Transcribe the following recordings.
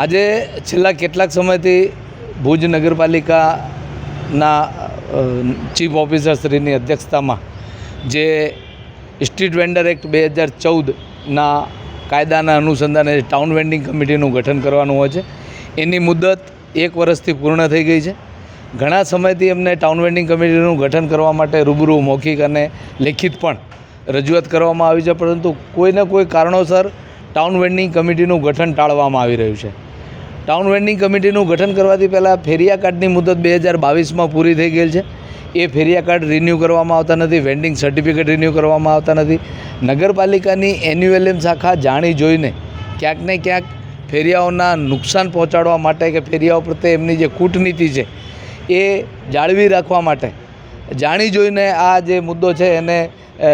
આજે છેલ્લા કેટલાક સમયથી ભુજ નગરપાલિકાના ચીફ ચીફ ઓફિસરશ્રીની અધ્યક્ષતામાં જે સ્ટ્રીટ વેન્ડર એક્ટ બે હજાર ચૌદના કાયદાના અનુસંધાને ટાઉન વેન્ડિંગ કમિટીનું ગઠન કરવાનું હોય છે. એની મુદત એક વર્ષથી પૂર્ણ થઈ ગઈ છે. ઘણા સમયથી એમને ટાઉન વેન્ડિંગ કમિટીનું ગઠન કરવા માટે રૂબરૂ મૌખિક અને લેખિત પણ રજૂઆત કરવામાં આવી છે, પરંતુ કોઈને કોઈ કારણોસર ટાઉન વેન્ડિંગ કમિટીનું ગઠન ટાળવામાં આવી રહ્યું છે. ટાઉન વેન્ડિંગ કમિટીનું ગઠન કરવાથી પહેલાં ફેરિયા કાર્ડની મુદત બે હજાર બાવીસમાં પૂરી થઈ ગયેલ છે. એ ફેરિયા કાર્ડ રિન્યૂ કરવામાં આવતા નથી વેન્ડિંગ સર્ટિફિકેટ રિન્યૂ કરવામાં આવતા નથી. નગરપાલિકાની એન્યુએલએમ શાખા જાણી જોઈને ક્યાંક ને ક્યાંક ફેરિયાઓના નુકસાન પહોંચાડવા માટે કે ફેરિયાઓ પ્રત્યે એમની જે કૂટનીતિ છે એ જાળવી રાખવા માટે જાણી જોઈને આ જે મુદ્દો છે એને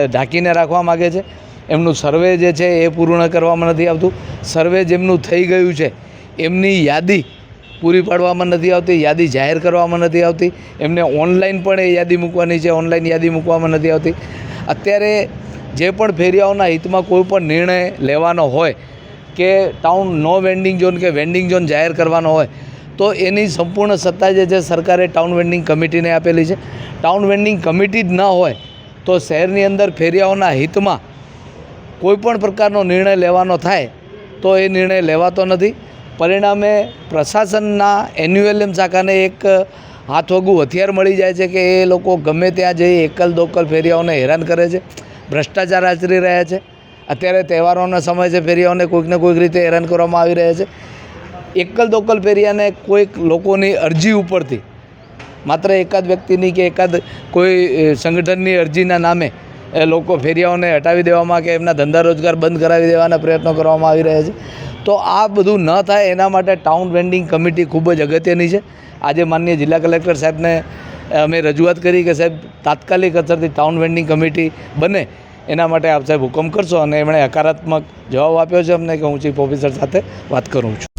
ઢાંકીને રાખવા માગે છે. એમનું સર્વે જે છે એ પૂર્ણ કરવામાં નથી આવતું. સર્વે જેમનું થઈ ગયું છે એમની યાદી પૂરી પાડવામાં નથી આવતી, યાદી જાહેર કરવામાં નથી આવતી, એમને ઓનલાઈન પણ એ યાદી મૂકવાની છે ઓનલાઈન યાદી મૂકવામાં નથી આવતી. અત્યારે જે પણ ફેરિયાઓના હિતમાં કોઈ પણ નિર્ણય લેવાનો હોય કે ટાઉન નો વેન્ડિંગ ઝોન કે વેન્ડિંગ ઝોન જાહેર કરવાનો હોય, તો એની સંપૂર્ણ સત્તા જે છે સરકારે ટાઉન વેન્ડિંગ કમિટીને આપેલી છે. ટાઉન વેન્ડિંગ કમિટી જ ન હોય, તો શહેરની અંદર ફેરિયાઓના હિતમાં કોઈ પણ પ્રકારનો નિર્ણય લેવાનો થાય, તો એ નિર્ણય લેવાતો નથી. પરિણામે પ્રશાસનના એન્યુએલએમ શાખાને એક હાથવગું હથિયાર મળી જાય છે કે એ લોકો ગમે ત્યાં જઈ એકલ દોકલ ફેરિયાઓને હેરાન કરે છે, ભ્રષ્ટાચાર આચરી રહ્યા છે. અત્યારે તહેવારોનો સમય છે ફેરિયાઓને કોઈકને કોઈક રીતે હેરાન કરવામાં આવી રહ્યા છે. એકલ દોકલ ફેરિયાને કોઈક લોકોની અરજી ઉપરથી, માત્ર એકાદ વ્યક્તિની કે એકાદ કોઈ સંગઠનની અરજીના નામે એ લોકો ફેરિયાઓને હટાવી દેવામાં કે એમના ધંધા રોજગાર બંધ કરાવી દેવાના પ્રયત્નો કરવામાં આવી રહ્યા છે. તો આ બધું ન થાય એના માટે ટાઉન વેન્ડિંગ કમિટી ખૂબ જ અગત્યની છે. આજે માનનીય જિલ્લા કલેક્ટર સાહેબને અમે રજૂઆત કરી કે સાહેબ, તાત્કાલિક અસરથી ટાઉન વેન્ડિંગ કમિટી બને. એના માટે આપ સાહેબ હુકમ કરશો અને એમણે હકારાત્મક જવાબ આપ્યો છે અમને કે હું ચીફ ઓફિસર સાથે વાત કરું છું.